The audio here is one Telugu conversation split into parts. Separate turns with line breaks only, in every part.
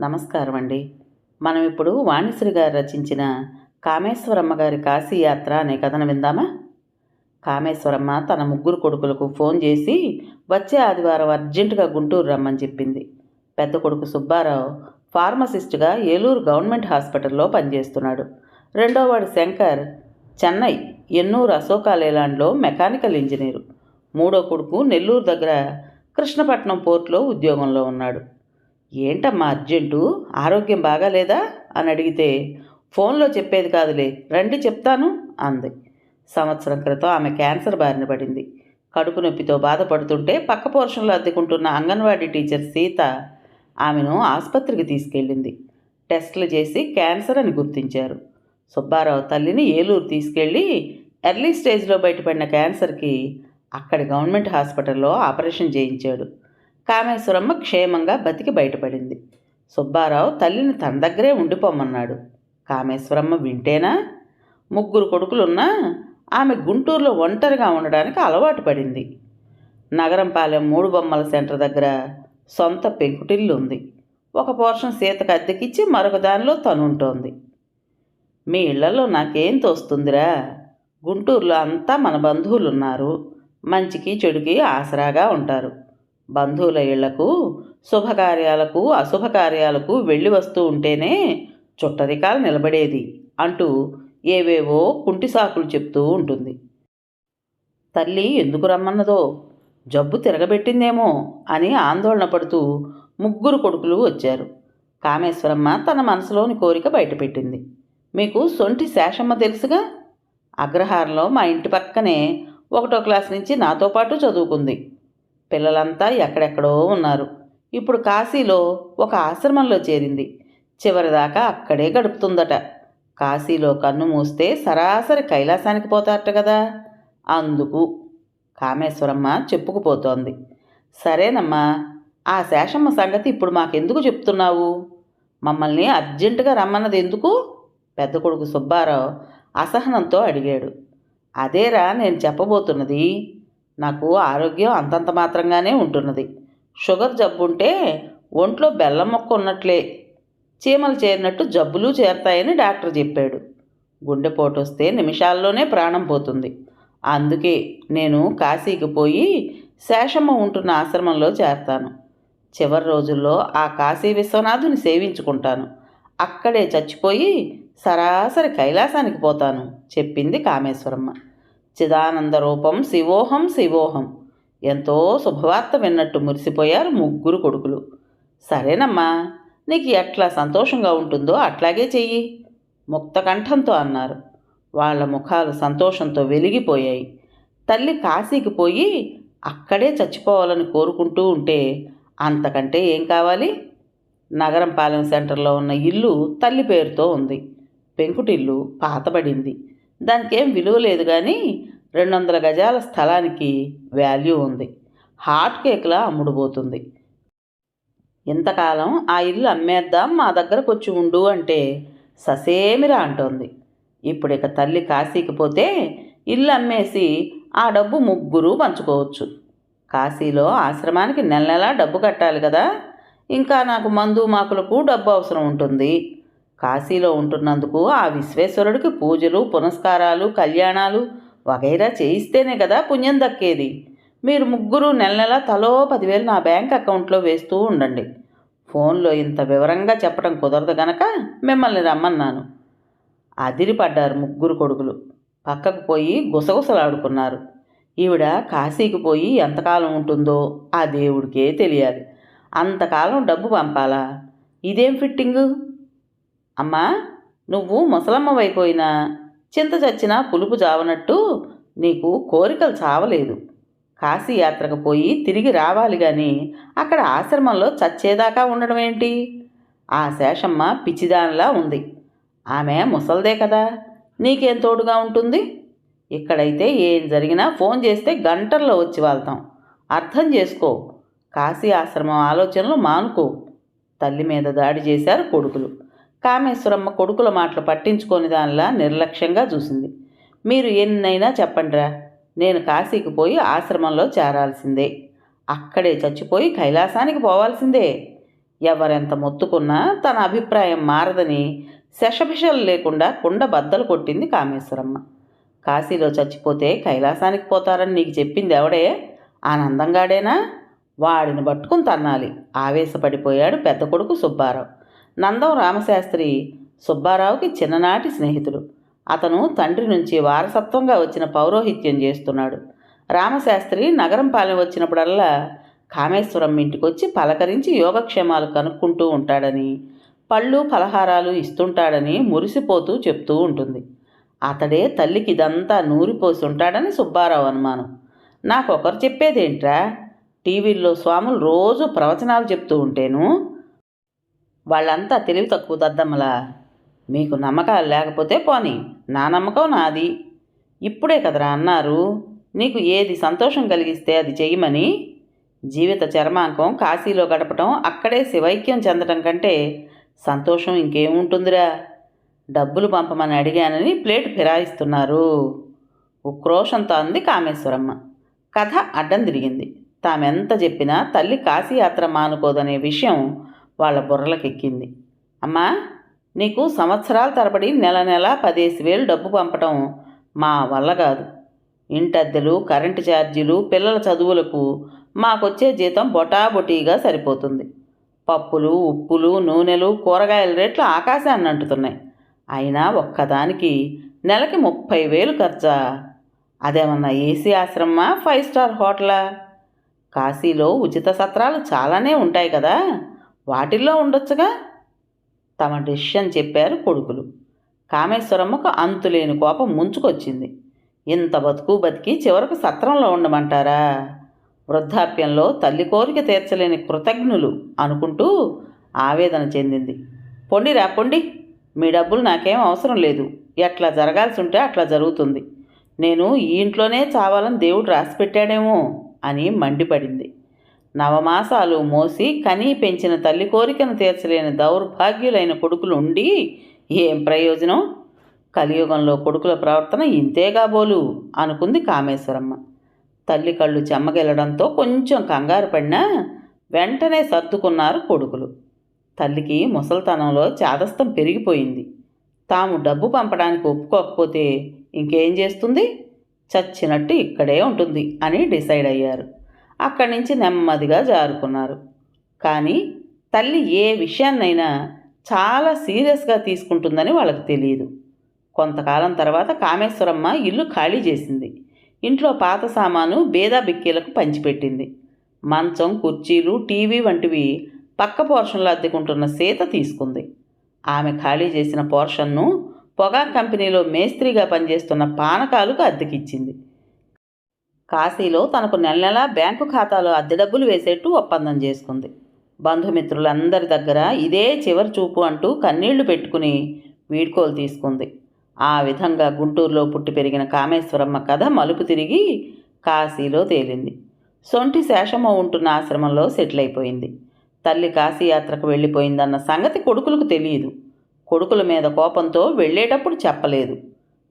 నమస్కారం అండి మనం ఇప్పుడు వాణిశ్రీ గారు రచించిన కామేశ్వరమ్మ గారి కాశీయాత్ర అనే కథను విందామా? కామేశ్వరమ్మ తన ముగ్గురు కొడుకులకు ఫోన్ చేసి వచ్చే ఆదివారం అర్జెంటుగా గుంటూరు రమ్మని చెప్పింది. పెద్ద కొడుకు సుబ్బారావు ఫార్మసిస్ట్గా ఏలూరు గవర్నమెంట్ హాస్పిటల్లో పనిచేస్తున్నాడు. రెండోవాడు శంకర్ చెన్నై ఎన్నూరు అశోకా లేలాండ్లో మెకానికల్ ఇంజనీరు. మూడో కొడుకు నెల్లూరు దగ్గర కృష్ణపట్నం పోర్ట్లో ఉద్యోగంలో ఉన్నాడు. ఏంటమ్మా అర్జెంటు? ఆరోగ్యం బాగాలేదా? అని అడిగితే ఫోన్లో చెప్పేది కాదులే రండి చెప్తాను అంది. సంవత్సరం క్రితం ఆమె క్యాన్సర్ బారిన పడింది. కడుపు నొప్పితో బాధపడుతుంటే పక్క పోర్షన్లో అద్దెకుంటున్న అంగన్వాడీ టీచర్ సీత ఆమెను ఆసుపత్రికి తీసుకెళ్ళింది. టెస్టులు చేసి క్యాన్సర్ అని గుర్తించారు. సుబ్బారావు తల్లిని ఏలూరు తీసుకెళ్ళి ఎర్లీ స్టేజ్లో బయటపడిన క్యాన్సర్కి అక్కడి గవర్నమెంట్ హాస్పిటల్లో ఆపరేషన్ చేయించాడు. కామేశ్వరమ్మ క్షేమంగా బతికి బయటపడింది. సుబ్బారావు తల్లిని తన దగ్గరే ఉండిపోమన్నాడు. కామేశ్వరమ్మ వింటేనా? ముగ్గురు కొడుకులున్నా ఆమె గుంటూరులో ఒంటరిగా ఉండడానికి అలవాటు పడింది. నగరంపాలెం మూడు బొమ్మల సెంటర్ దగ్గర సొంత పెంకుటిల్లు ఉంది ఒక పోర్షన్ సీతకు అద్దెకిచ్చి మరొక దానిలో తనుంటోంది మీ ఇళ్ళలో నాకేం తోస్తుందిరా? గుంటూరులో అంతా మన బంధువులున్నారు. మంచికి చెడుకి ఆసరాగా ఉంటారు. బంధువుల ఇళ్ళకు శుభకార్యాలకు అశుభకార్యాలకు వెళ్ళి వస్తూ ఉంటేనే చుట్టరికాలు నిలబడేది అంటూ ఏవేవో కుంటి సాకులు చెప్తూ ఉంటుంది. తల్లి ఎందుకు రమ్మన్నదో? జబ్బు తిరగబెట్టిందేమో అని ఆందోళన పడుతూ ముగ్గురు కొడుకులు వచ్చారు. కామేశ్వరమ్మ తన మనసులోని కోరిక బయటపెట్టింది. మీకు సొంటి శేషమ్మ తెలుసుగా? అగ్రహారంలో మా ఇంటి పక్కనే ఒకటో క్లాస్ నుంచి నాతో పాటు చదువుకుంది. పిల్లలంతా ఎక్కడెక్కడో ఉన్నారు. ఇప్పుడు కాశీలో ఒక ఆశ్రమంలో చేరింది. చివరిదాకా అక్కడే గడుపుతుందట. కాశీలో కన్ను మూస్తే సరాసరి కైలాసానికి పోతారట కదా అందుకు కామేశ్వరమ్మ చెప్పుకుపోతోంది. సరేనమ్మా ఆ శేషమ్మ సంగతి ఇప్పుడు మాకెందుకు చెప్తున్నావు? మమ్మల్ని అర్జెంటుగా రమ్మన్నది ఎందుకు? పెద్ద కొడుకు సుబ్బారావు అసహనంతో అడిగాడు. అదేరా నేను చెప్పబోతున్నది? నాకు ఆరోగ్యం అంతంత మాత్రంగానే ఉంటున్నది. షుగర్ జబ్బు ఉంటే ఒంట్లో బెల్లం మొక్క ఉన్నట్లే చీమలు చేరినట్టు జబ్బులు చేరతాయని డాక్టర్ చెప్పాడు. గుండెపోటు వస్తే నిమిషాల్లోనే ప్రాణం పోతుంది. అందుకే నేను కాశీకి పోయి శేషమ్మ ఉంటున్న ఆశ్రమంలో చేరతాను. చివరి రోజుల్లో ఆ కాశీ విశ్వనాథుని సేవించుకుంటాను. అక్కడే చచ్చిపోయి సరాసరి కైలాసానికి పోతాను చెప్పింది కామేశ్వరమ్మ. చిదానంద రూపం శివోహం శివోహం. ఎంతో శుభవార్త విన్నట్టు మురిసిపోయారు ముగ్గురు కొడుకులు. సరేనమ్మా నీకు ఎట్లా సంతోషంగా ఉంటుందో అట్లాగే చెయ్యి ముక్తకంఠంతో అన్నారు. వాళ్ళ ముఖాలు సంతోషంతో వెలిగిపోయాయి. తల్లి కాశీకి పోయి అక్కడే చచ్చిపోవాలని కోరుకుంటూ ఉంటే అంతకంటే ఏం కావాలి? నగరం పాలెం సెంటర్లో ఉన్న ఇల్లు తల్లి పేరుతో ఉంది. పెంకుటిల్లు పాతబడింది. దానికేం విలువ లేదు కానీ రెండు వందల గజాల స్థలానికి వాల్యూ ఉంది. హాట్ కేక్లా అమ్ముడుపోతుంది. ఇంతకాలం ఆ ఇల్లు అమ్మేద్దాం మా దగ్గరకు వచ్చి ఉండు అంటే ససేమిరా అంటోంది. ఇప్పుడు ఇక తల్లి కాశీకి పోతే ఇల్లు అమ్మేసి ఆ డబ్బు ముగ్గురు పంచుకోవచ్చు. కాశీలో ఆశ్రమానికి నెల నెలా డబ్బు కట్టాలి కదా. ఇంకా నాకు మందు మాకులకు డబ్బు అవసరం ఉంటుంది. కాశీలో ఉంటున్నందుకు ఆ విశ్వేశ్వరుడికి పూజలు పునస్కారాలు కళ్యాణాలు వగైరా చేయిస్తేనే కదా పుణ్యం దక్కేది. మీరు ముగ్గురు నెల నెల తలో పదివేలు నా బ్యాంక్ అకౌంట్లో వేస్తూ ఉండండి. ఫోన్లో ఇంత వివరంగా చెప్పడం కుదరదు గనక మిమ్మల్ని రమ్మన్నాను. అదిరిపడ్డారు ముగ్గురు కొడుకులు. పక్కకు పోయి గుసగుసలాడుకున్నారు. ఈవిడ కాశీకి పోయి ఎంతకాలం ఉంటుందో ఆ దేవుడికే తెలియాలి. అంతకాలం డబ్బు పంపాలా? ఇదేం ఫిట్టింగు? అమ్మా నువ్వు ముసలమ్మవైపోయినా చింత చచ్చినా పులుపు చావనట్టు నీకు కోరికలు చావలేదు. కాశీయాత్రకు పోయి తిరిగి రావాలి కానీ అక్కడ ఆశ్రమంలో చచ్చేదాకా ఉండడం ఏంటి? ఆ శేషమ్మ పిచ్చిదానిలా ఉంది. ఆమె ముసల్దే కదా నీకేం తోడుగా ఉంటుంది? ఇక్కడైతే ఏం జరిగినా ఫోన్ చేస్తే గంటల్లో వచ్చి వెళ్తాం. అర్థం చేసుకో కాశీ ఆశ్రమం ఆలోచనలు మానుకో. తల్లి మీద దాడి చేశారు కొడుకులు. కామేశ్వరమ్మ కొడుకుల మాటలు పట్టించుకొని దానిలా నిర్లక్ష్యంగా చూసింది. మీరు ఎన్నైనా చెప్పండిరా నేను కాశీకి పోయి ఆశ్రమంలో చేరాల్సిందే. అక్కడే చచ్చిపోయి కైలాసానికి పోవాల్సిందే. ఎవరెంత మొత్తుకున్నా తన అభిప్రాయం మారదని శషభిషలు లేకుండా కుండ బద్దలు కొట్టింది కామేశ్వరమ్మ. కాశీలో చచ్చిపోతే కైలాసానికి పోతారని నీకు చెప్పింది ఎవడే? ఆనందంగాడేనా? వాడిని పట్టుకుని తన్నాలి. ఆవేశపడిపోయాడు పెద్ద కొడుకు సుబ్బారావు. నందం రామశాస్త్రి సుబ్బారావుకి చిన్ననాటి స్నేహితుడు. అతను తండ్రి నుంచి వారసత్వంగా వచ్చిన పౌరోహిత్యం చేస్తున్నాడు. రామశాస్త్రి నగరం పాలన వచ్చినప్పుడల్లా కామేశ్వరం ఇంటికొచ్చి పలకరించి యోగక్షేమాలు కనుక్కుంటూ ఉంటాడని పళ్ళు పలహారాలు ఇస్తుంటాడని మురిసిపోతూ చెప్తూ ఉంటుంది. అతడే తల్లికి ఇదంతా నూరిపోసి ఉంటాడని సుబ్బారావు అనుమానం. నాకొకరు చెప్పేదేంట్రా? టీవీల్లో స్వాములు రోజు ప్రవచనాలు చెప్తూ ఉంటేను వాళ్ళంతా తెలివి తక్కువ దద్దమ్మలా. మీకు నమ్మకాలు లేకపోతే పోని. నా నమ్మకం నాది. ఇప్పుడే కదరా అన్నారు. నీకు ఏది సంతోషం కలిగిస్తే అది చెయ్యమని? జీవిత చర్మాంకం కాశీలో గడపటం అక్కడే శివైక్యం చెందటం కంటే సంతోషం ఇంకేముంటుందిరా? డబ్బులు పంపమని అడిగానని ప్లేట్ ఫిరాయిస్తున్నారు. ఉక్రోషంతో అంది కామేశ్వరమ్మ. కథ అడ్డం తిరిగింది. తామెంత చెప్పినా తల్లి కాశీయాత్ర మానుకోదనే విషయం వాళ్ళ బుర్రలకెక్కింది. అమ్మా నీకు సంవత్సరాల తరబడి నెల నెల పదేసి వేలు డబ్బు పంపటం మా వల్ల కాదు. ఇంటద్దెలు కరెంటు ఛార్జీలు పిల్లల చదువులకు మాకొచ్చే జీతం బొటాబొటీగా సరిపోతుంది. పప్పులు ఉప్పులు నూనెలు కూరగాయల రేట్లు ఆకాశాన్ని అంటుతున్నాయి. అయినా ఒక్కదానికి నెలకి ముప్పై వేలు ఖర్చా? అదేమన్నా ఏసీ ఆశ్రమా ఫైవ్ స్టార్ హోటలా? కాశీలో ఉచిత సత్రాలు చాలానే ఉంటాయి కదా. వాటిల్లో ఉండొచ్చుగా? తమ డిసిషన్ చెప్పారు కొడుకులు. కామేశ్వరమ్మకు అంతులేని కోపం ముంచుకొచ్చింది. ఇంత బతుకు బతికి చివరకు సత్రంలో ఉండమంటారా? వృద్ధాప్యంలో తల్లి కోరిక తీర్చలేని కృతజ్ఞులు అనుకుంటూ ఆవేదన చెందింది. పొండిరా పొండి. మీ డబ్బులు నాకేం అవసరం లేదు. ఎట్లా జరగాల్సి ఉంటే అట్లా జరుగుతుంది. నేను ఈ ఇంట్లోనే చావాలని దేవుడు రాసిపెట్టాడేమో అని మండిపడింది. నవమాసాలు మోసి కనీ పెంచిన తల్లి కోరికను తీర్చలేని దౌర్భాగ్యులైన కొడుకులు ఉండి ఏం ప్రయోజనం? కలియుగంలో కొడుకుల ప్రవర్తన ఇంతేగా బోలు అనుకుంది కామేశ్వరమ్మ. తల్లి కళ్ళు చెమ్మగిల్లడంతో కొంచెం కంగారు పడినా వెంటనే సర్దుకున్నారు కొడుకులు. తల్లికి ముసల్తనంలో చాదస్తం పెరిగిపోయింది. తాము డబ్బు పంపడానికి ఒప్పుకోకపోతే ఇంకేం చేస్తుంది? చచ్చినట్టు ఇక్కడే ఉంటుంది అని డిసైడ్ అయ్యారు. అక్కడి నుంచి నెమ్మదిగా జారుకున్నారు. కానీ తల్లి ఏ విషయాన్నైనా చాలా సీరియస్గా తీసుకుంటుందని వాళ్ళకి తెలియదు కొంతకాలం తర్వాత కామేశ్వరమ్మ ఇల్లు ఖాళీ చేసింది. ఇంట్లో పాత సామాను బేదా బిక్కీలకు పంచిపెట్టింది. మంచం కుర్చీలు టీవీ వంటివి పక్క పోర్షన్లో అద్దెకుంటున్న సీత తీసుకుంది. ఆమె ఖాళీ చేసిన పోర్షన్ను పొగా కంపెనీలో మేస్త్రిగా పనిచేస్తున్న పానకాలకు అద్దెకిచ్చింది. కాశీలో తనకు నెల నెలా బ్యాంకు ఖాతాలో అద్దె డబ్బులు వేసేట్టు ఒప్పందం చేసుకుంది. బంధుమిత్రులందరి దగ్గర ఇదే చివరి చూపు అంటూ కన్నీళ్ళు పెట్టుకుని వీడ్కోలు తీసుకుంది. ఆ విధంగా గుంటూరులో పుట్టి పెరిగిన కామేశ్వరమ్మ కథ మలుపు తిరిగి కాశీలో తేలింది. సొంటి శేషమ్మ ఉంటున్న ఆశ్రమంలో సెటిల్ అయిపోయింది తల్లి కాశీయాత్రకు వెళ్ళిపోయిందన్న సంగతి కొడుకులకు తెలియదు. కొడుకుల మీద కోపంతో వెళ్ళేటప్పుడు చెప్పలేదు.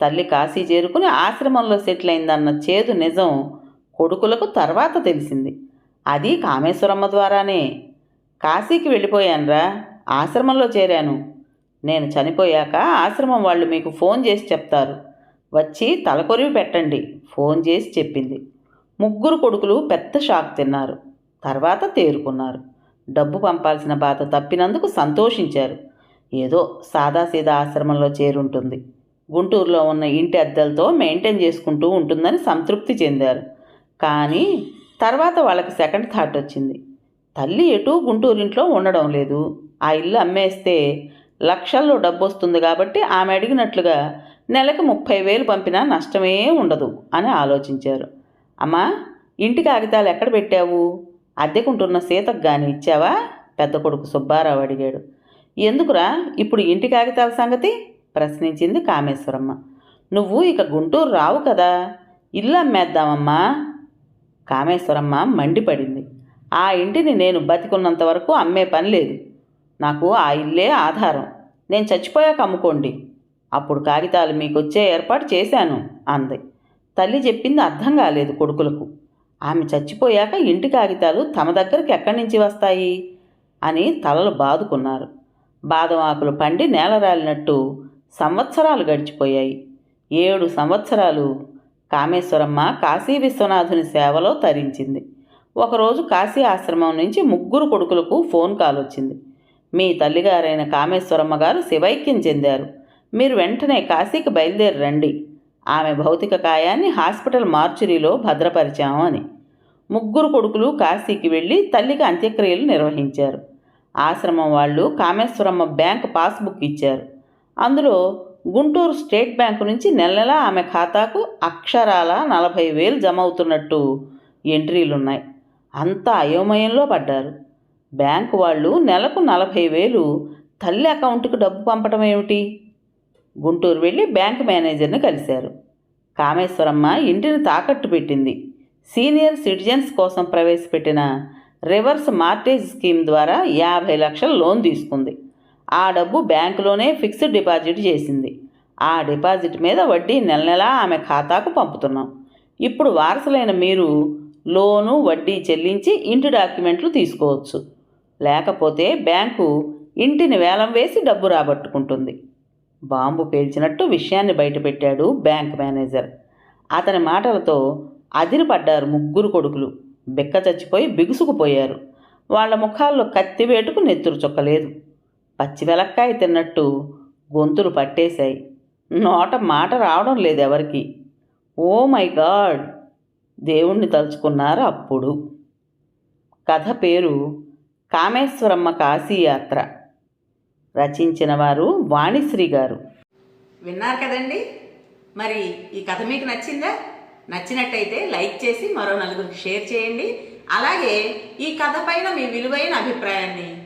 తల్లి కాశీ చేరుకుని ఆశ్రమంలో సెటిల్ అయిందన్న చేదు నిజం కొడుకులకు తర్వాత తెలిసింది. అది కామేశ్వరమ్మ ద్వారానే. కాశీకి వెళ్ళిపోయానురా. ఆశ్రమంలో చేరాను. నేను చనిపోయాక ఆశ్రమం వాళ్ళు మీకు ఫోన్ చేసి చెప్తారు. వచ్చి తలకొరివి పెట్టండి. ఫోన్ చేసి చెప్పింది. ముగ్గురు కొడుకులు పెద్ద షాక్ తిన్నారు. తర్వాత తేరుకున్నారు. డబ్బు పంపాల్సిన బాధ తప్పినందుకు సంతోషించారు. ఏదో సాదాసీదా ఆశ్రమంలో చేరుంటుంది. గుంటూరులో ఉన్న ఇంటి అద్దెలతో మెయింటైన్ చేసుకుంటూ ఉంటుందని సంతృప్తి చెందారు. కానీ తర్వాత వాళ్ళకి సెకండ్ థాట్ వచ్చింది. తల్లి ఎటు గుంటూరింట్లో ఉండడం లేదు. ఆ ఇల్లు అమ్మేస్తే లక్షల్లో డబ్బు వస్తుంది కాబట్టి ఆమె అడిగినట్లుగా నెలకు ముప్పై వేలు పంపినా నష్టమే ఉండదు అని ఆలోచించారు. అమ్మా ఇంటి కాగితాలు ఎక్కడ పెట్టావు? అద్దెకుంటున్న సీతకు కానీ ఇచ్చావా? పెద్ద కొడుకు సుబ్బారావు అడిగాడు. ఎందుకురా? ఇప్పుడు ఇంటి కాగితాల సంగతి? ప్రశ్నించింది కామేశ్వరమ్మ. నువ్వు ఇక గుంటూరు రావు కదా. ఇల్లు అమ్మేద్దామమ్మా. కామేశ్వరమ్మ మండిపడింది. ఆ ఇంటిని నేను బతికున్నంత వరకు అమ్మే పని లేదు. నాకు ఆ ఇల్లే ఆధారం. నేను చచ్చిపోయాక అమ్ముకోండి. అప్పుడు కాగితాలు మీకు వచ్చే ఏర్పాటు చేశాను అంది. తల్లి చెప్పింది అర్థం కాలేదు కొడుకులకు. ఆమె చచ్చిపోయాక ఇంటి కాగితాలు తమ దగ్గరికి ఎక్కడి నుంచి వస్తాయి? అని తలలు బాదుకున్నారు. బాదం ఆకులు పండి నేలరాలినట్టు సంవత్సరాలు గడిచిపోయాయి. ఏడు సంవత్సరాలు కామేశ్వరమ్మ కాశీ విశ్వనాథుని సేవలో తరించింది. ఒకరోజు కాశీ ఆశ్రమం నుంచి ముగ్గురు కొడుకులకు ఫోన్ కాల్ వచ్చింది. మీ తల్లిగారైన కామేశ్వరమ్మ గారు శివైక్యం చెందారు. మీరు వెంటనే కాశీకి బయలుదేరి రండి. ఆమె భౌతిక కాయాన్ని హాస్పిటల్ మార్చురీలో భద్రపరిచాము అని. ముగ్గురు కొడుకులు కాశీకి వెళ్ళి తల్లికి అంత్యక్రియలు నిర్వహించారు. ఆశ్రమం వాళ్ళు కామేశ్వరమ్మ బ్యాంక్ పాస్బుక్ ఇచ్చారు. అందులో గుంటూరు స్టేట్ బ్యాంకు నుంచి నెల నెలా ఆమె ఖాతాకు అక్షరాల నలభై వేలు జమ అవుతున్నట్టు ఎంట్రీలున్నాయి అంతా అయోమయంలో పడ్డారు. బ్యాంకు వాళ్ళు నెలకు నలభై వేలు తల్లి అకౌంట్కు డబ్బు పంపటం ఏమిటి? గుంటూరు వెళ్ళి బ్యాంక్ మేనేజర్ని కలిశారు. కామేశ్వరమ్మ ఇంటిని తాకట్టు పెట్టింది. సీనియర్ సిటిజన్స్ కోసం ప్రవేశపెట్టిన రివర్స్ మార్టేజ్ స్కీమ్ ద్వారా యాభై లక్షల లోన్ తీసుకుంది. ఆ డబ్బు బ్యాంకులోనే ఫిక్స్డ్ డిపాజిట్ చేసింది. ఆ డిపాజిట్ మీద వడ్డీ నెల నెలా ఆమె ఖాతాకు పంపుతున్నాం. ఇప్పుడు వారసులైన మీరు లోను వడ్డీ చెల్లించి ఇంటి డాక్యుమెంట్లు తీసుకోవచ్చు. లేకపోతే బ్యాంకు ఇంటిని వేలం వేసి డబ్బు రాబట్టుకుంటుంది. బాంబు పేల్చినట్టు విషయాన్ని బయటపెట్టాడు బ్యాంక్ మేనేజర్. అతని మాటలతో అదిరిపడ్డారు ముగ్గురు కొడుకులు. బిక్క చచ్చిపోయి బిగుసుకుపోయారు. వాళ్ళ ముఖాల్లో కత్తివేటుకు నెత్తురు చుక్కలేదు. పచ్చి వెలక్కాయ తిన్నట్టు గొంతులు పట్టేశాయి. నోట మాట రావడం లేదు ఎవరికి. Oh my god! దేవుణ్ణి తలుచుకున్నారు అప్పుడు. కథ పేరు కామేశ్వరమ్మ కాశీయాత్ర రచించిన వారు వాణిశ్రీ గారు.
విన్నారు కదండి? మరి ఈ కథ మీకు నచ్చిందా? నచ్చినట్టయితే లైక్ చేసి మరో నలుగురికి షేర్ చేయండి. అలాగే ఈ కథ పైన మీ విలువైన అభిప్రాయాన్ని